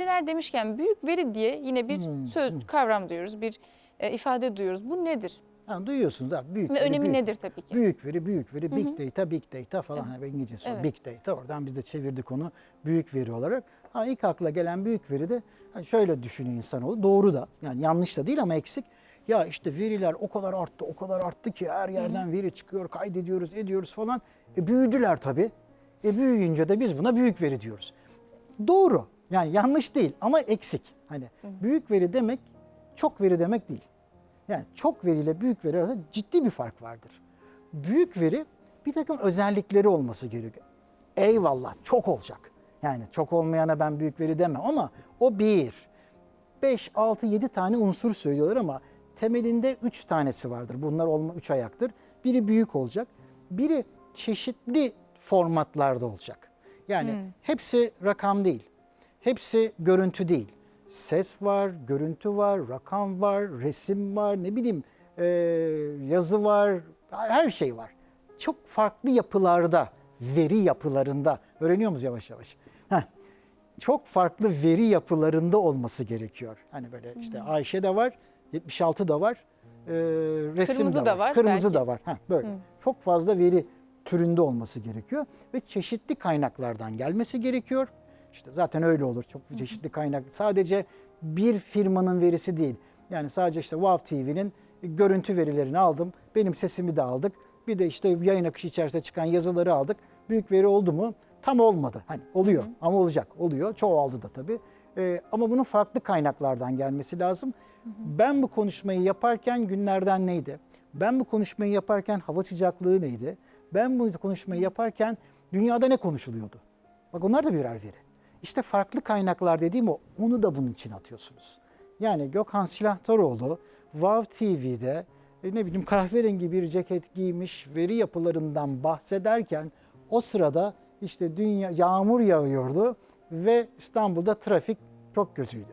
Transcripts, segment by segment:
Veriler demişken büyük veri diye yine bir Hmm, söz kavram duyuyoruz, bir e, ifade duyuyoruz. Bu nedir? Ha, duyuyorsunuz da büyük Ve veri, önemi büyük, nedir tabii ki? Büyük veri, büyük veri, big data, big data falan. Evet. Ben İngilizcesi var, Evet. big data. Oradan biz de çevirdik onu büyük veri olarak. Ha, ilk akla gelen büyük veri de ha, şöyle düşünüyor insanoğlu. Doğru da yani yanlış da değil ama eksik. Ya işte veriler o kadar arttı, o kadar arttı ki her yerden veri çıkıyor, kaydediyoruz, ediyoruz falan. E büyüdüler tabii. E büyüyünce de biz buna büyük veri diyoruz. Doğru. Yani yanlış değil ama eksik. Hani büyük veri demek çok veri demek değil. Yani çok veriyle büyük veri arasında ciddi bir fark vardır. Büyük veri bir takım özellikleri olması gerekiyor. Eyvallah çok olacak. Yani çok olmayana ben büyük veri demem ama o bir. 5, 6, 7 tane unsur söylüyorlar ama temelinde 3 tanesi vardır. Bunlar olma 3 ayaktır. Biri büyük olacak. Biri çeşitli formatlarda olacak. Yani hepsi rakam değil. Hepsi görüntü değil. Ses var, görüntü var, rakam var, resim var, ne bileyim e, yazı var, her şey var. Çok farklı yapılarda, veri yapılarında öğreniyor muyuz yavaş yavaş? Heh çok farklı veri yapılarında olması gerekiyor. Hani böyle işte Ayşe de var, 76 da var, e, resim Kırmızı de da var, var kırmızı belki. da var. Heh, böyle çok fazla veri türünde olması gerekiyor ve çeşitli kaynaklardan gelmesi gerekiyor. İşte zaten öyle olur. Çok çeşitli kaynak. Sadece bir firmanın verisi değil. Yani sadece işte Wow TV'nin görüntü verilerini aldım. Benim sesimi de aldık. Bir de işte yayın akışı içerisinde çıkan yazıları aldık. Büyük veri oldu mu? Tam olmadı. Hani oluyor ama olacak. Oluyor. Çoğaldı da tabii. Ee, ama bunun farklı kaynaklardan gelmesi lazım. Ben bu konuşmayı yaparken günlerden neydi? Ben bu konuşmayı yaparken hava sıcaklığı neydi? Ben bu konuşmayı yaparken dünyada ne konuşuluyordu? Bak onlar da birer veri. İşte farklı kaynaklar dediğim o. Onu da bunun için atıyorsunuz. Yani Gökhan Silahtaroğlu Wow TV'de e, ne bileyim kahverengi bir ceket giymiş veri yapılarından bahsederken o sırada işte dünya yağmur yağıyordu ve İstanbul'da trafik çok kötüydü.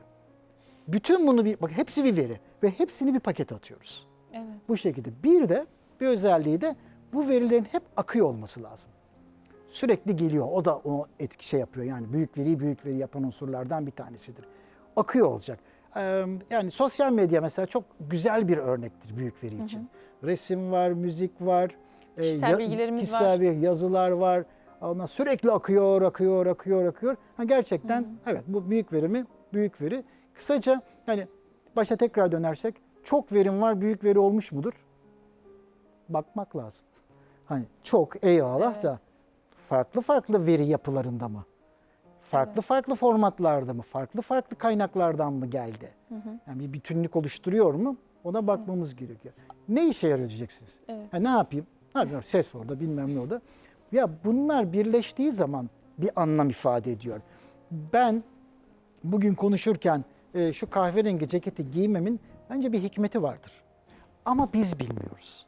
Bütün bunu bir bak hepsi bir veri ve hepsini bir paket atıyoruz. Evet. Bu şekilde. Bir de bir özelliği de bu verilerin hep akıyor olması lazım. Sürekli geliyor. O da o etki şey yapıyor. Yani büyük veri büyük veri yapan unsurlardan bir tanesidir. Akıyor olacak. Ee, Yani sosyal medya mesela çok güzel bir örnektir büyük veri için. Resim var, müzik var. e, Kişisel bilgilerimiz kişisel var. bir yazılar var. Ondan sürekli akıyor, akıyor, akıyor, akıyor. Ha, gerçekten evet bu büyük veri mi? Büyük veri. Kısaca yani başa tekrar dönersek çok verim var, büyük veri olmuş mudur? Bakmak lazım. Hani çok eyvallah Evet. da farklı farklı veri yapılarında mı? Farklı Evet. farklı formatlarda mı? Farklı farklı kaynaklardan mı geldi? Yani bir bütünlük oluşturuyor mu? Ona bakmamız gerekiyor. Ne işe diyeceksiniz? Evet. Ha, ne yapayım? Ne yapayım? Ses orada bilmem ne orada. Ya bunlar birleştiği zaman bir anlam ifade ediyor. Ben bugün konuşurken e, şu kahverengi ceketi giymemin bence bir hikmeti vardır. Ama biz bilmiyoruz.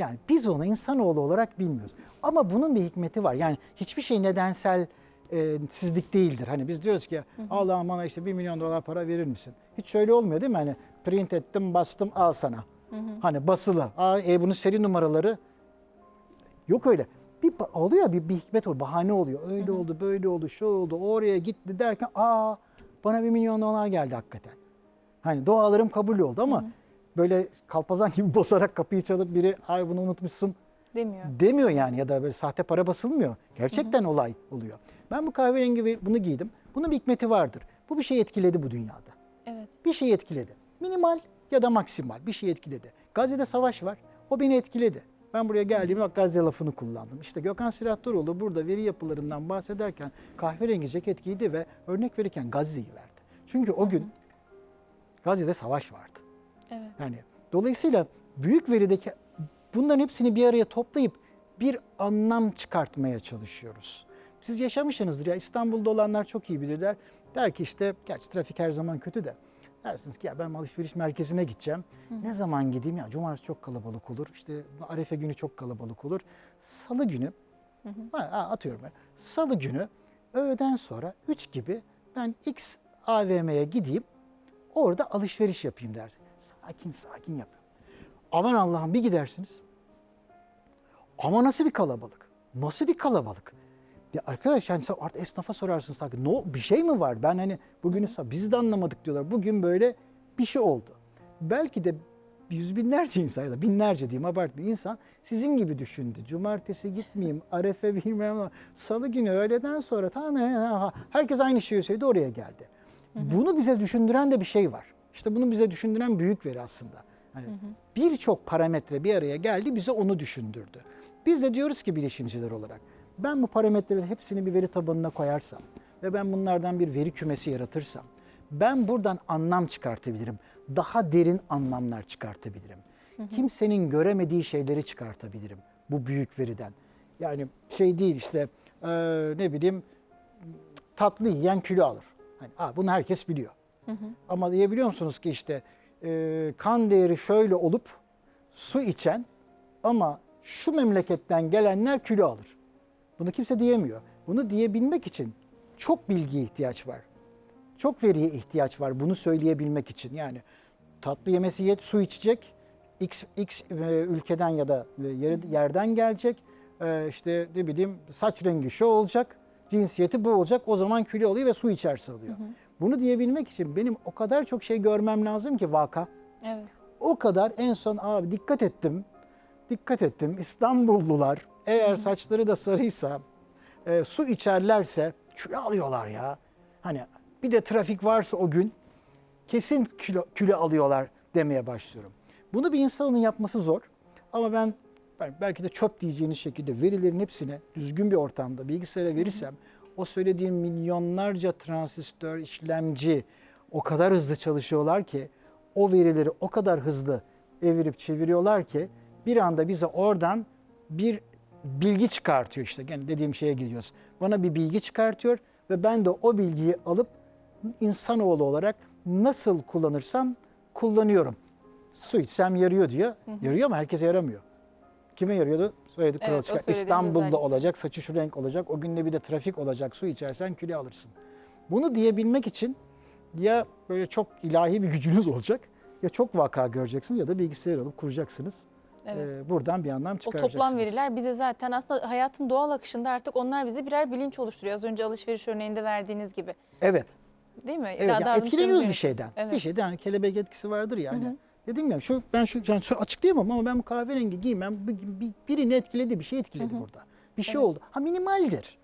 Yani biz onu insanoğlu olarak bilmiyoruz. Ama bunun bir hikmeti var. Yani hiçbir şey nedensel e, sizlik değildir. Hani biz diyoruz ki Allah'ım bana işte bir milyon dolar para verir misin? Hiç şöyle olmuyor değil mi? Hani print ettim bastım al sana. Hani basılı. Aa, e, bunun seri numaraları Yok öyle. Bir oluyor bir, bir hikmet oluyor, bahane oluyor. Öyle oldu, böyle oldu, şu oldu, oraya gitti derken aa bana bir milyon dolar geldi hakikaten. Hani dualarım kabul oldu ama böyle kalpazan gibi basarak kapıyı çalıp biri ay bunu unutmuşsun Demiyor. demiyor yani ya da böyle sahte para basılmıyor. Gerçekten olay oluyor. Ben bu kahverengi ve bunu giydim. Bunun bir hikmeti vardır. Bu bir şey etkiledi bu dünyada Evet. bir şey etkiledi. Minimal ya da maksimal bir şey etkiledi. Gazze'de savaş var. O beni etkiledi. Ben buraya geldiğimde bak Gazze lafını kullandım. İşte Gökhan Silahdaroğlu burada veri yapılarından bahsederken kahverengi ceket giydi ve örnek verirken Gazze'yi verdi. Çünkü o gün Gazze'de savaş vardı. Evet. Yani dolayısıyla büyük verideki bunların hepsini bir araya toplayıp bir anlam çıkartmaya çalışıyoruz. Siz yaşamışsınızdır ya İstanbul'da olanlar çok iyi bilirler. Der ki işte gerçi trafik her zaman kötü de dersiniz ki ya ben alışveriş merkezine gideceğim. Ne zaman gideyim ya cumartesi çok kalabalık olur. İşte arefe günü çok kalabalık olur. Salı günü ha, ha, atıyorum ben. Salı günü öğleden sonra 3 gibi ben X AVM'ye gideyim. Orada alışveriş yapayım dersin. Sakin sakin yap. Aman Allah'ım bir gidersiniz. Ama nasıl bir kalabalık? Nasıl bir kalabalık? Ya arkadaş yani sen artık esnafa sorarsın sanki no, bir şey mi var? Ben hani bugünü biz de anlamadık diyorlar. Bugün böyle bir şey oldu. Belki de yüz binlerce insan ya da binlerce diyeyim abartmayayım insan sizin gibi düşündü. Cumartesi gitmeyeyim, arefe bilmem ne, salı günü öğleden sonra ta- herkes aynı şeyi söyledi oraya geldi. Bunu bize düşündüren de bir şey var. İşte bunu bize düşündüren büyük veri aslında. Hani birçok parametre bir araya geldi bize onu düşündürdü. Biz de diyoruz ki bilişimciler olarak ben bu parametrelerin hepsini bir veri tabanına koyarsam ve ben bunlardan bir veri kümesi yaratırsam ben buradan anlam çıkartabilirim. Daha derin anlamlar çıkartabilirim. Kimsenin göremediği şeyleri çıkartabilirim bu büyük veriden. Yani şey değil işte eee, ne bileyim tatlı yiyen kilo alır. Hani, "Aa, bunu herkes biliyor. Ama diyebiliyor musunuz ki işte e, kan değeri şöyle olup su içen ama şu memleketten gelenler kilo alır. Bunu kimse diyemiyor. Bunu diyebilmek için çok bilgiye ihtiyaç var. Çok veriye ihtiyaç var bunu söyleyebilmek için. Yani tatlı yemesi yet, su içecek. X, X e, ülkeden ya da e, yere- yerden gelecek. E, işte ne bileyim saç rengi şu olacak. Cinsiyeti bu olacak. O zaman kilo alıyor ve su içerse alıyor. Bunu diyebilmek için benim o kadar çok şey görmem lazım ki vaka. Evet. O kadar en son abi dikkat ettim. Dikkat ettim. İstanbullular eğer saçları da sarıysa e, su içerlerse kilo alıyorlar ya. Hani bir de trafik varsa o gün kesin kilo, kilo alıyorlar demeye başlıyorum. Bunu bir insanın yapması zor. Ama ben, ben belki de çöp diyeceğiniz şekilde verilerin hepsine düzgün bir ortamda bilgisayara verirsem o söylediğim milyonlarca transistör, işlemci o kadar hızlı çalışıyorlar ki o verileri o kadar hızlı evirip çeviriyorlar ki bir anda bize oradan bir bilgi çıkartıyor işte. Gene dediğim şeye geliyoruz. Bana bir bilgi çıkartıyor ve ben de o bilgiyi alıp insanoğlu olarak nasıl kullanırsam kullanıyorum. Su içsem yarıyor diyor. Yarıyor ama herkese yaramıyor. Kime yarıyordu? Söyledi Evet, Kral o İstanbul'da özellikle. olacak, saçı şu renk olacak, o günde bir de trafik olacak, su içersen kilo alırsın. Bunu diyebilmek için ya böyle çok ilahi bir gücünüz olacak ya çok vaka göreceksiniz ya da bilgisayar alıp kuracaksınız. Evet. Ee, buradan bir anlam O çıkaracaksınız. toplam veriler bize zaten aslında hayatın doğal akışında artık onlar bize birer bilinç oluşturuyor. Az önce alışveriş örneğinde verdiğiniz gibi. Evet. Değil mi? Evet. yani davranışlarımızı etkileniyoruz bir şeyden. Evet. Bir şeyden yani kelebek etkisi vardır yani. Dedim ya şu ben şu yani açıklayamam ama ben bu kahverengi giymem bir- bir- birini etkiledi, bir şey etkiledi burada. Bir şey oldu. Ha minimaldir.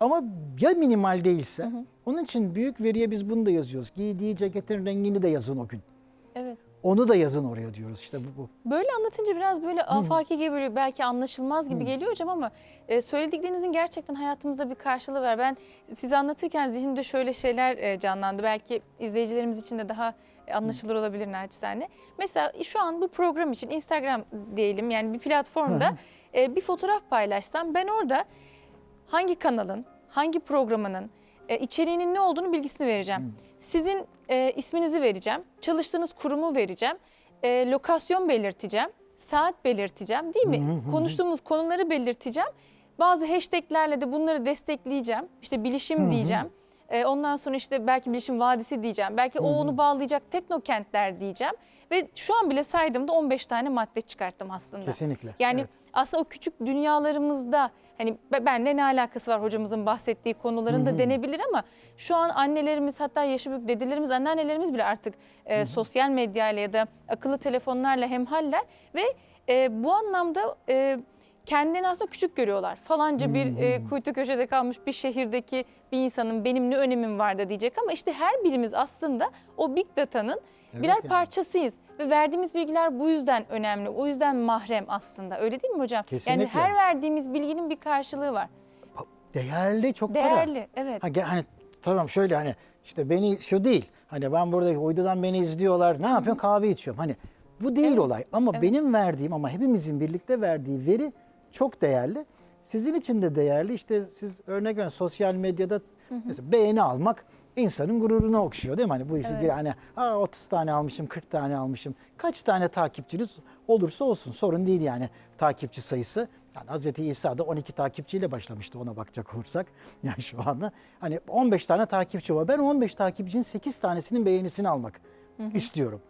Ama ya minimal değilse onun için büyük veriye biz bunu da yazıyoruz. Giydiği ceketin rengini de yazın o gün. Onu da yazın oraya diyoruz işte bu. bu. Böyle anlatınca biraz böyle afaki gibi böyle belki anlaşılmaz gibi geliyor hocam ama e, söylediklerinizin gerçekten hayatımızda bir karşılığı var. Ben size anlatırken zihnimde şöyle şeyler e, canlandı. Belki izleyicilerimiz için de daha e, anlaşılır olabilir naçizane. Mesela şu an bu program için Instagram diyelim yani bir platformda e, bir fotoğraf paylaşsam ben orada hangi kanalın, hangi programının, e, içeriğinin ne olduğunu bilgisini vereceğim. Sizin e, isminizi vereceğim, çalıştığınız kurumu vereceğim, e, lokasyon belirteceğim, saat belirteceğim değil mi? Konuştuğumuz konuları belirteceğim. Bazı hashtaglerle de bunları destekleyeceğim. İşte bilişim diyeceğim. E, ondan sonra işte belki bilişim vadisi diyeceğim. Belki o onu bağlayacak teknokentler diyeceğim. Ve şu an bile saydığımda 15 tane madde çıkarttım aslında. Kesinlikle, Yani evet. aslında o küçük dünyalarımızda hani be- benle ne alakası var hocamızın bahsettiği konuların da denebilir ama şu an annelerimiz hatta yaşı büyük dedelerimiz, anneannelerimiz bile artık e, sosyal medyayla ya da akıllı telefonlarla hemhaller ve e, bu anlamda e, kendini aslında küçük görüyorlar. Falanca bir e, kuytu köşede kalmış bir şehirdeki bir insanın benim ne önemim var da diyecek ama işte her birimiz aslında o big data'nın Evet birer yani. parçasıyız ve verdiğimiz bilgiler bu yüzden önemli. O yüzden mahrem aslında. Öyle değil mi hocam? Yani Kesinlikle. her verdiğimiz bilginin bir karşılığı var. Değerli çok para. Değerli. Evet. Ha, hani tamam şöyle hani işte beni şu değil. Hani ben burada uydudan beni izliyorlar. Ne yapıyorum? Kahve içiyorum. Hani bu değil olay. Ama benim verdiğim ama hepimizin birlikte verdiği veri çok değerli. Sizin için de değerli. İşte siz örnek verin sosyal medyada mesela beğeni almak insanın gururunu okşuyor değil mi? Hani bu işi Evet. hani Aa, 30 tane almışım, 40 tane almışım. Kaç tane takipçiniz olursa olsun sorun değil yani takipçi sayısı. Yani Hz. İsa da 12 takipçiyle başlamıştı ona bakacak olursak. Yani şu anda hani 15 tane takipçi var. Ben 15 takipçinin 8 tanesinin beğenisini almak istiyorum.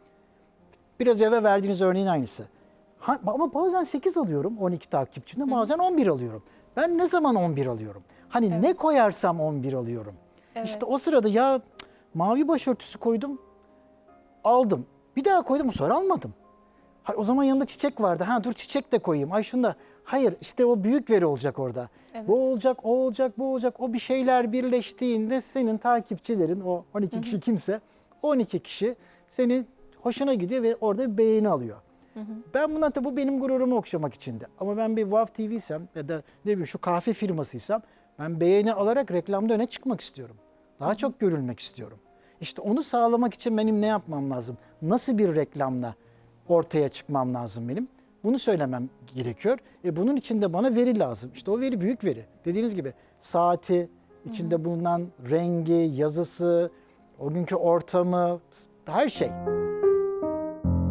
Biraz eve verdiğiniz örneğin aynısı. Ha, ama bazen 8 alıyorum 12 takipçinde bazen 11 alıyorum. Ben ne zaman 11 alıyorum? Hani ne koyarsam 11 alıyorum. Evet. İşte o sırada ya mavi başörtüsü koydum, aldım. Bir daha koydum, sefer almadım. Ha, o zaman yanında çiçek vardı. Ha dur çiçek de koyayım. Ay şunu da. Hayır işte o büyük veri olacak orada. Evet. Bu olacak, o olacak, bu olacak. O bir şeyler birleştiğinde senin takipçilerin o 12 kişi kimse 12 kişi seni hoşuna gidiyor ve orada bir beğeni alıyor. Ben buna tabii bu benim gururumu okşamak içindi. Ama ben bir WAV TV'sem ya da ne bileyim şu kahve firmasıysam ben beğeni alarak reklamda öne çıkmak istiyorum. Daha çok görülmek istiyorum. İşte onu sağlamak için benim ne yapmam lazım? Nasıl bir reklamla ortaya çıkmam lazım benim? Bunu söylemem gerekiyor. E bunun için de bana veri lazım. İşte o veri büyük veri. Dediğiniz gibi saati, içinde bulunan rengi, yazısı, o günkü ortamı, her şey.